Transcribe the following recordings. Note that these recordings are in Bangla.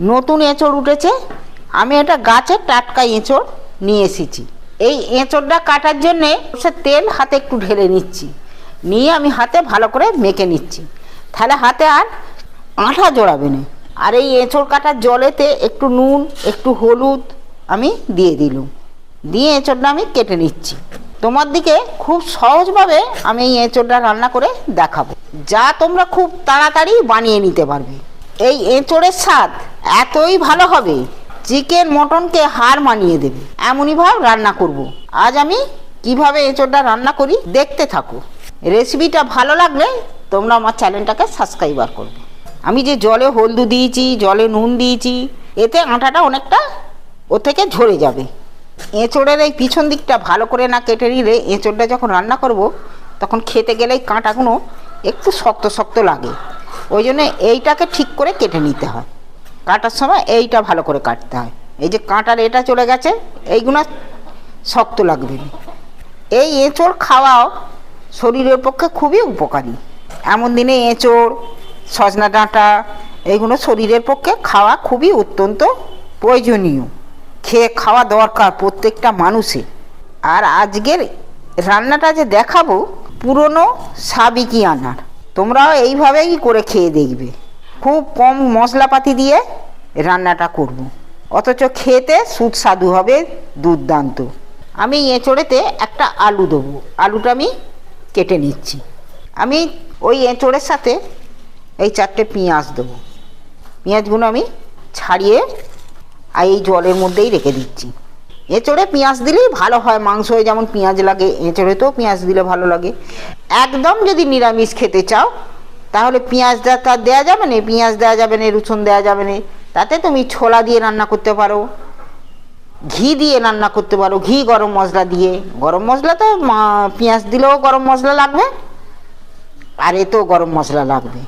নতুন এঁচড় উঠেছে। আমি এটা গাছের টাটকা এঁচড় নিয়ে এসেছি। এই এঁচড়টা কাটার জন্যে সে তেল হাতে একটু ঢেলে নিচ্ছি। নিয়ে আমি হাতে ভালো করে মেখে নিচ্ছি। তাহলে হাতে আর আঠা জড়াবে না। আর এই এঁচড় কাটার জলেতে একটু নুন, একটু হলুদ আমি দিয়ে দিলুম। দিয়ে এঁচড়টা আমি কেটে নিচ্ছি। তোমার দিকে খুব সহজভাবে আমি এই এঁচড়টা রান্না করে দেখাবো। যা তোমরা খুব তাড়াতাড়ি বানিয়ে নিতে পারবে। এই এঁচড়ের স্বাদ এতই ভালো হবে চিকেন মটনকে হার মানিয়ে দেবে। এমনই ভাব রান্না করব। আজ আমি কীভাবে এঁচড়টা রান্না করি দেখতে থাকো। রেসিপিটা ভালো লাগলে তোমরা আমার চ্যানেলটাকে সাবস্ক্রাইবার করবে। আমি যে জলে হলদু দিয়েছি, জলে নুন দিয়েছি, এতে আটাটা অনেকটা ও থেকে ঝরে যাবে। এঁচড়ের এই পিছন দিকটা ভালো করে না কেটে নিলে এঁচড়টা যখন রান্না করব, তখন খেতে গেলে কাঁটাগুলো একটু শক্ত শক্ত লাগে। ওই জন্য এইটাকে ঠিক করে কেটে নিতে হয়। কাটার সময় এইটা ভালো করে কাটতে হয়। এই যে কাঁটার এটা চলে গেছে, এইগুলো শক্ত লাগবে এই এঁচড় খাওয়াও শরীরের পক্ষে খুবই উপকারী। এমন দিনে এঁচড়, সজনা ডাঁটা এইগুলো শরীরের পক্ষে খাওয়া খুবই অত্যন্ত প্রয়োজনীয়। খেয়ে খাওয়া দরকার প্রত্যেকটা মানুষের। আর আজকের রান্নাটা যে দেখাবো, পুরনো সাবিকি আনার। তোমরাও এইভাবেই করে খেয়ে দেখবে। খুব কম মশলাপাতি দিয়ে রান্নাটা করব। অথচ খেতে সুস্বাদু হবে, দুর্দান্ত। আমি এঁচড়েতে একটা আলু দেবো। আলুটা আমি কেটে নিচ্ছি। আমি ওই এঁচড়ের সাথে এই চারটে পেঁয়াজ দেবো। পেঁয়াজগুলো আমি ছাড়িয়ে আর এই জলের মধ্যেই রেখে দিচ্ছি। এঁচড়ে পেঁয়াজ দিলেই ভালো হয়। মাংসয়ে যেমন পেঁয়াজ লাগে, এঁচড়েতেও পেঁয়াজ দিলে ভালো লাগে। একদম যদি নিরামিষ খেতে চাও, তাহলে পেঁয়াজটা তার দেওয়া যাবে না, পেঁয়াজ দেওয়া যাবে না, রসুন দেওয়া যাবে না। তাতে তুমি ছোলা দিয়ে রান্না করতে পারো, ঘি দিয়ে রান্না করতে পারো, ঘি, গরম মশলা দিয়ে। গরম মশলা তো পেঁয়াজ দিলেও গরম মশলা লাগবে, আর এতেও গরম মশলা লাগবে।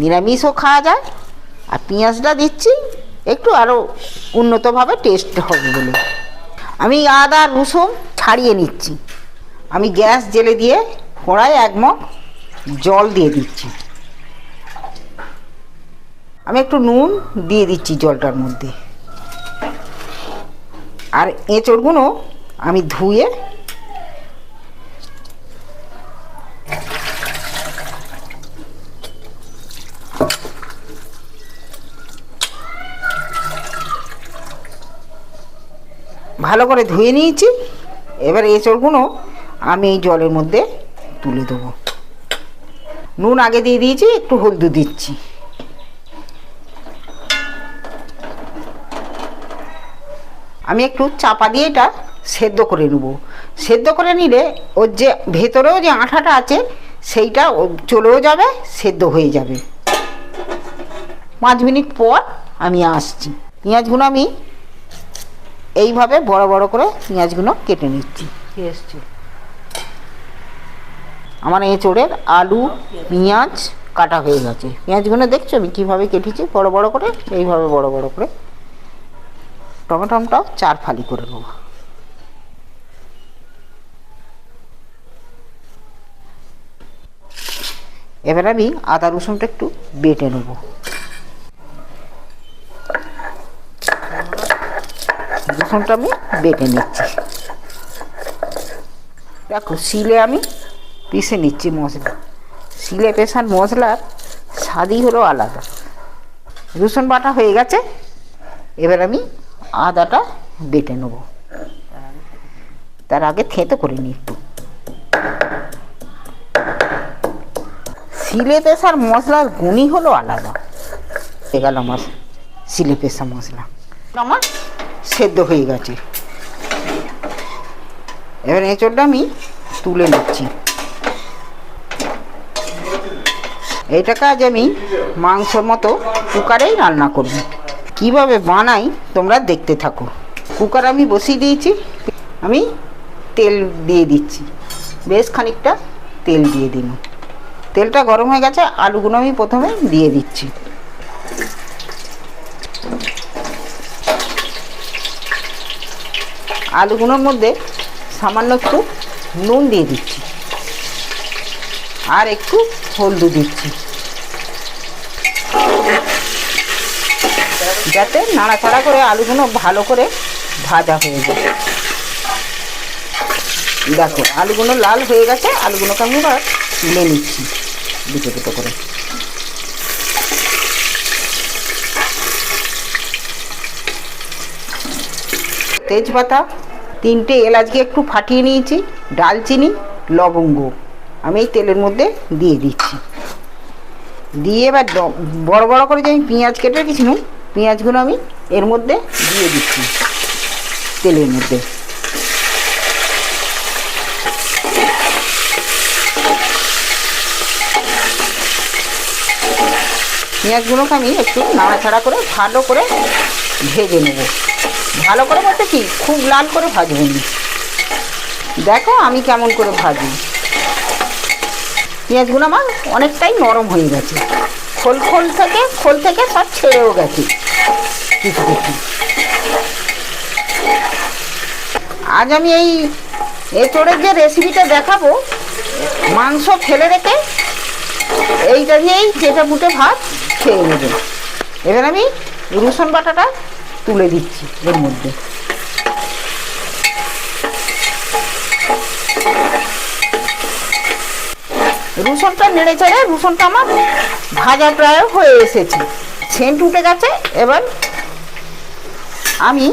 নিরামিষও খাওয়া যায়, আর পেঁয়াজটা দিচ্ছি, একটু আরও উন্নতভাবে টেস্ট হবে বলে। আমি আদা, রসুন ছাড়িয়ে নিচ্ছি। আমি গ্যাস জেলে দিয়ে কড়াই এক মগ জল দিয়ে দিচ্ছি। আমি একটু নুন দিয়ে দিচ্ছি জলটার মধ্যে। আর এঁচড়গুলো আমি ধুয়ে ভালো করে ধুয়ে নিয়েছি। এবার এঁচড়গুলো আমি এই জলের মধ্যে তুলে দেবো। নুন আগে দিয়ে দিয়েছি, একটু হলদু দিচ্ছি। আমি একটু চাপা দিয়ে এটা সেদ্ধ করে নেব। সেদ্ধ করে নিলে ওর যে ভেতরেও যে আঠাটা আছে, সেইটা চলেও যাবে, সেদ্ধ হয়ে যাবে। পাঁচ মিনিট পর আমি আসছি। পেঁয়াজগুলো আমি এইভাবে বড় বড় করে পেঁয়াজগুলো কেটে নিচ্ছি। এসছি? আমার এঁচড়ের আলু, পেঁয়াজ কাটা হয়ে গেছে। পেঁয়াজগুলো দেখছ? আমি কীভাবে কেটেছি? বড় বড় করে, এইভাবে বড় বড় করে। টমেটোটাও চার ফালি করে নেব। এবার আমি আদা রসুনটা একটু বেটে নেব। রসুনটা আমি বেটে নিচ্ছি। দেখো, শিলে আমি পিষে নিচ্ছি মশলা। শিলে পেশার মশলার স্বাদই হলো আলাদা। রসুন বাটা হয়ে গেছে, এবার আমি আদাটা বেটে নেব। তার আগে থেঁতো করে নিই একটু। শিলে পেশার মশলার গুণই হলো আলাদা। হয়ে গেল আমার শিলে পেশা মশলা। আমার সেদ্ধ হয়ে গেছে। এবার এঁচড়টা আমি তুলে নিচ্ছি। এইটাকে আজ আমি মাংসর মতো কুকারেই রান্না করব। কীভাবে বানাই তোমরা দেখতে থাকো। কুকার আমি বসিয়ে দিয়েছি, আমি তেল দিয়ে দিচ্ছি। বেশ খানিকটা তেল দিয়ে দিন তেলটা গরম হয়ে গেছে, আলুগুলো আমি প্রথমে দিয়ে দিচ্ছি। আলুগুলোর মধ্যে সামান্য একটু নুন দিয়ে দিচ্ছি। আর একটু হলদু দিচ্ছি। যাতে নাড়াচাড়া করে আলুগুলো ভালো করে ভাজা হয়ে যায়। দেখো, আলুগুলো লাল হয়ে গেছে, আলুগুলোকে আমি এবার তুলে নিচ্ছি দুটো দুটো করে। তেজপাতা তিনটে এলাচকে একটু ফাটিয়ে নিয়েছি, ডালচিনি, লবঙ্গ। আমি এই তেলের মধ্যে দিয়ে দিচ্ছি। দিয়ে এবার বড় বড় করে যে আমি পেঁয়াজ কেটে রেখেছিলাম পেঁয়াজগুলো আমি এর মধ্যে দিয়ে দিচ্ছি তেলের মধ্যে। পেঁয়াজগুলোকে আমি একটু নাড়াচাড়া করে ভালো করে ভেজে নেব। ভালো করে বলতে কি, খুব লাল করে ভাজবো নি। দেখো আমি কেমন করে ভাজি। পেঁয়াজগুলো আমার অনেকটাই নরম হয়ে গেছে। খোল খোল থেকে খোল থেকে সব ছেড়েও গেছে। কিছু কিছু আজ আমি এই এঁচড়ের যে রেসিপিটা দেখাবো, মাংস ফেলে রেখে এইটা দিয়েই চেটে পুটে ভাত খেয়ে নেবে। এবার আমি রসুন বাটাটা তুলে দিচ্ছি এর মধ্যে। রসুনটা নেড়ে চেড়ে রসুনটা আমার ভাজা প্রায় হয়ে এসেছে। সেন্ট উঠে গেছে, এবার আমি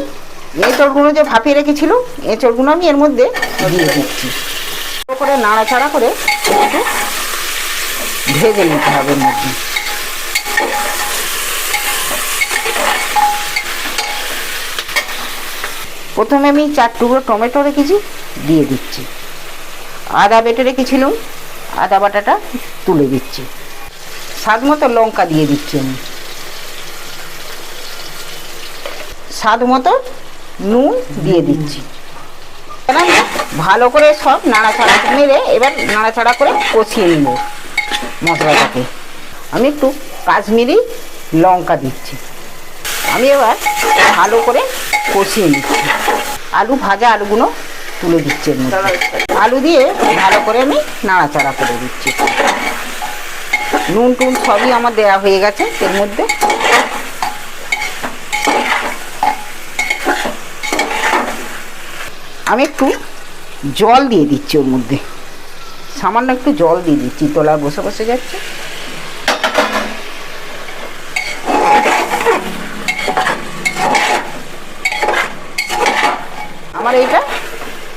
এঁচড়গুলো যে ভাপিয়ে রেখেছিল এঁচড়গুলো আমি এর মধ্যে দিয়ে দিচ্ছি। করে নাড়াচাড়া করে একটু ভেজে নিতে হবে মধ্যে। প্রথমে আমি চার টুকরো টমেটো রেখেছি, দিয়ে দিচ্ছি। আদা বেটে রেখেছিলাম আদা বাটাটা তুলে দিচ্ছি। স্বাদ মতো লঙ্কা দিয়ে দিচ্ছি আমি। স্বাদ মতো নুন দিয়ে দিচ্ছি। ভালো করে সব নাড়াচাড়া মেরে এবার নাড়াচাড়া করে কষিয়ে নিব মশলাটাকে। আমি একটু কাশ্মীরি লঙ্কা দিচ্ছি। আমি এবার ভালো করে কষিয়ে নিচ্ছি। আলু ভাজা আলুগুলো তুলে দিচ্ছি। আলু দিয়ে ভালো করে আমি নাড়াচাড়া করে দিচ্ছি। নুন টুন সবই আমার দেওয়া হয়ে গেছে এর মধ্যে। আমি একটু জল দিয়ে দিচ্ছি ওর মধ্যে। সামান্য একটু জল দিয়ে দিচ্ছি, তোলা বসে বসে যাচ্ছে আমার এইটা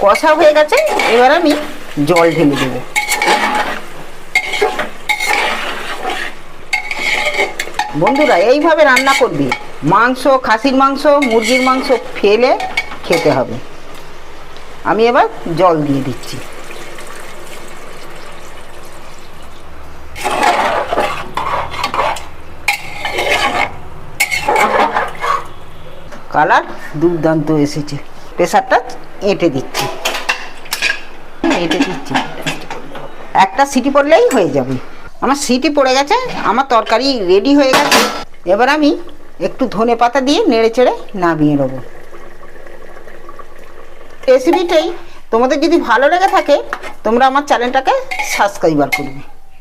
কষা হয়ে গেছে, এবার আমি জল ঢেলে দেবো। বন্ধুরা, এইভাবে রান্না করবি। মাংস, খাসির মাংস, মুরগির মাংস ফেলে খেতে হবে। আমি এবার জল দিয়ে দিচ্ছি। কালার দুর্দান্ত এসেছে। প্রেশারটা এঁটে দিচ্ছি। দিচ্ছি একটা সিটি পড়লেই হয়ে যাবে। আমার সিটি পড়ে গেছে, আমার তরকারি রেডি হয়ে গেছে। এবার আমি একটু ধনে পাতা দিয়ে নেড়ে চেড়ে নামিয়ে নেব। রেসিপিটাই তোমাদের যদি ভালো লেগে থাকে, তোমরা আমার চ্যানেলটাকে সাবস্ক্রাইবার করবে।